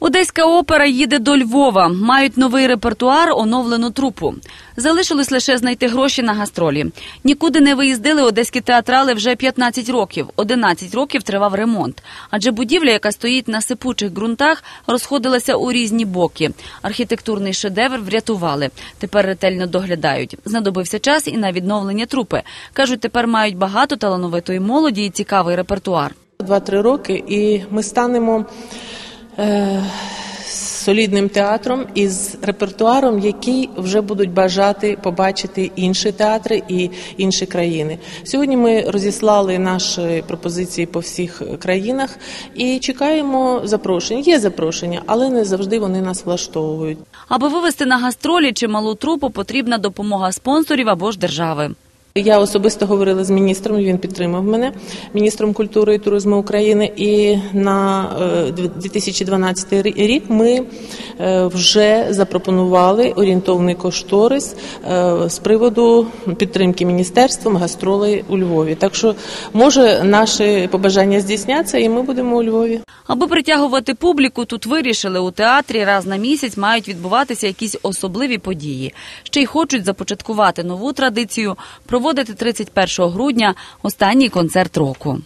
Одеська опера їде до Львова. Мають новий репертуар, оновлену трупу. Залишилось лише знайти гроші на гастролі. Нікуди не виїздили одеські театрали вже 15 років. 11 років тривав ремонт. Адже будівля, яка стоїть на сипучих ґрунтах, розходилася у різні боки. Архітектурний шедевр врятували. Тепер ретельно доглядають. Знадобився час і на відновлення трупи. Кажуть, тепер мають багато талановитої молоді і цікавий репертуар. Два-три роки, і ми станемо е, солідним театром із репертуаром, який вже будуть бажати побачити інші театри і інші країни. Сьогодні ми розіслали наші пропозиції по всіх країнах і чекаємо запрошень. Є запрошення, але не завжди вони нас влаштовують. Аби вивести на гастролі чималу трупу, потрібна допомога спонсорів або ж держави. Я особисто говорила з міністром. Він підтримав мене, міністром культури і туризму України. І на е, 2012 рік ми е, вже запропонували орієнтовний кошторис е, з приводу підтримки міністерством гастролей у Львові. Так що може наші побажання здійсняться, і ми будемо у Львові. Аби притягувати публіку, тут вирішили у театрі раз на місяць мають відбуватися якісь особливі події. Ще й хочуть започаткувати нову традицію проводити 31 грудня останній концерт року.